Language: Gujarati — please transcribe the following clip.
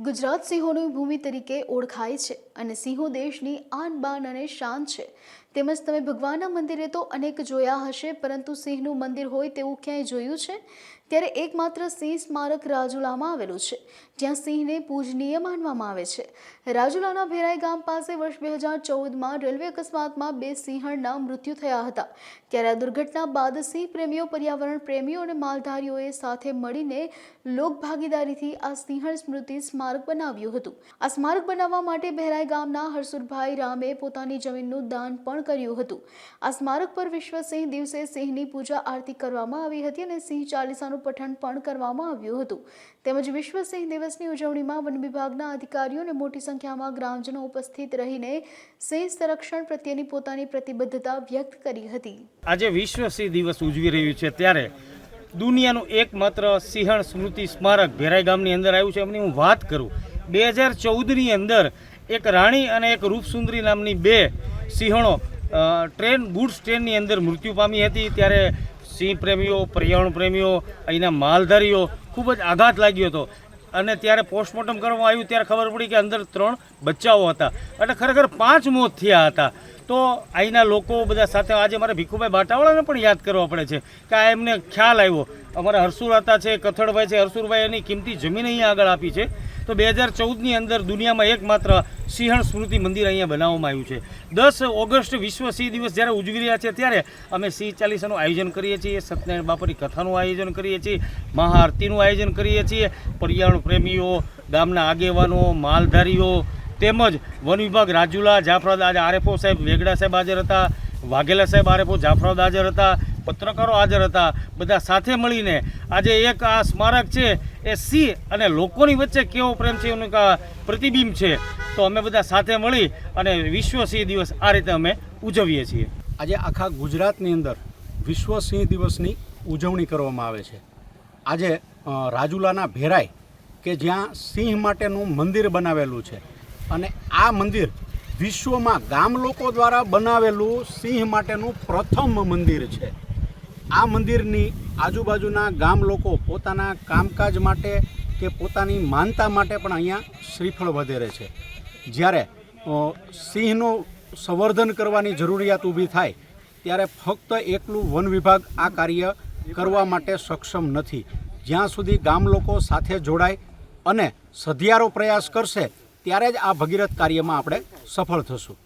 ગુજરાત સિંહોની ભૂમિ તરીકે ઓળખાય છે અને સિંહો દેશની આન બાન અને શાન છે. તેમજ તમે ભગવાનના મંદિરે તો અનેક જોયા હશે, પરંતુ સિંહનું મંદિર હોય તેવું ક્યાંય જોયું છે? ત્યારે એકમાત્ર સિંહ સ્મારક રાજુલામાં આવેલું છે, જ્યાં સિંહને પૂજનીય માનવામાં આવે છે. રાજુલાના ભેરાઈ ગામ પાસે વર્ષ બે હજાર ચૌદમાં રેલવે અકસ્માતમાં બે સિંહણના મૃત્યુ થયા હતા. ત્યારે આ દુર્ઘટના બાદ સિંહ પ્રેમીઓ, પર્યાવરણ પ્રેમીઓ અને માલધારીઓએ સાથે મળીને લોકભાગીદારીથી આ સિંહણ સ્મૃતિ સ્મારક બનાવ્યું હતું. આ સ્મારક બનાવવા માટે ભેરાઈ ગામના હરસુરભાઈ રામે પોતાની જમીનનું દાન પણ કર્યું હતું. આ સ્મારક પર વિશ્વ સિંહ દિવસે સિંહની પૂજા આરતી કરવામાં આવી હતી અને સિંહ ચાલીસાનું પઠન પણ કરવામાં આવ્યું હતું. તેમજ વિશ્વ સિંહ દિવસની ઉજવણીમાં વન વિભાગના અધિકારીઓ અને મોટી સંખ્યામાં ગ્રામજનો ઉપસ્થિત રહીને સિંહ સંરક્ષણ પ્રત્યેની પોતાની પ્રતિબદ્ધતા વ્યક્ત કરી હતી. આજે વિશ્વ સિંહ દિવસ ઉજવી રહ્યું છે ત્યારે દુનિયાનું એકમાત્ર સિંહણ સ્મૃતિ સ્મારક ભેરાઈ ગામની અંદર આવ્યું છે. એમની હું વાત કરું, બે હજાર ચૌદની અંદર એક રાણી અને એક રૂપસુંદરી નામની બે સિંહણો ટ્રેન ગુડ્સ ટ્રેનની અંદર મૃત્યુ પામી હતી. ત્યારે સિંહ પ્રેમીઓ, પર્યાવરણ પ્રેમીઓ, અહીંના માલધારીઓ ખૂબ જ આઘાત લાગ્યો હતો. અને ત્યારે પોસ્ટમોર્ટમ કરવામાં આવ્યું ત્યારે ખબર પડી કે અંદર ત્રણ બચ્ચાઓ હતા. એટલે ખરેખર પાંચ મોત થયા હતા. તો અહીંના લોકો બધા સાથે આજે મારે ભીખુભાઈ બાટાવાળાને પણ યાદ કરવા પડે છે કે આ એમને ખ્યાલ આવ્યો. અમારા હરસુર હતા છે, કથળભાઈ છે. હરસુરભાઈ એની કિંમતી જમીન અહીંયા આગળ આપી છે. તો બે હજાર ચૌદની અંદર દુનિયામાં એકમાત્ર સિંહણ સ્મૃતિ મંદિર અહીંયા બનાવવામાં આવ્યું છે. દસ ઓગસ્ટ વિશ્વ સિંહ દિવસ જ્યારે ઉજવી રહ્યા છે, ત્યારે અમે સિંહ ચાલીસાનું આયોજન કરીએ છીએ, સત્યનારાયણ બાપાની કથાનું આયોજન કરીએ છીએ, મહાઆરતીનું આયોજન કરીએ છીએ, પર્યાવરણ પ્રેમીઓ, ગામના આગેવાનો, માલધારીઓ, તેમજ વન વિભાગ રાજુલા જાફરાદ આજે આરએફઓ સાહેબ વેગડા સાહેબ હાજર હતા, વાઘેલા સાહેબ આરએફઓ જાફરાદ હાજર હતા પત્રકારો હાજર હતા. બધા સાથે મળીને આજે એક આ સ્મારક છે એ સિંહ અને લોકોની વચ્ચે કેવો પ્રેમ છે એનું પ્રતિબિંબ છે. તો અમે બધા સાથે મળી અને વિશ્વ સિંહ દિવસ આ રીતે અમે ઉજવીએ છીએ. આજે આખા ગુજરાતની અંદર વિશ્વ સિંહ દિવસની ઉજવણી કરવામાં આવે છે. આજે રાજુલાના ભેરાઈ કે જ્યાં સિંહ માટેનું મંદિર બનાવેલું છે અને આ મંદિર વિશ્વમાં ગામ લોકો દ્વારા બનાવેલું સિંહ માટેનું પ્રથમ મંદિર છે. આ મંદિરની આજુબાજુના ગામ લોકો પોતાના કામકાજ માટે કે પોતાની માનતા માટે પણ અહીંયા શ્રીફળ વધેરે છે. જ્યારે સિંહનું સંવર્ધન કરવાની જરૂરિયાત ઊભી થાય, ત્યારે ફક્ત એકલું વન વિભાગ આ કાર્ય કરવા માટે સક્ષમ નથી. જ્યાં સુધી ગામ લોકો સાથે જોડાય અને સધિયારો પ્રયાસ કરશે, ત્યારે જ આ ભગીરથ કાર્યમાં આપણે સફળ થશું.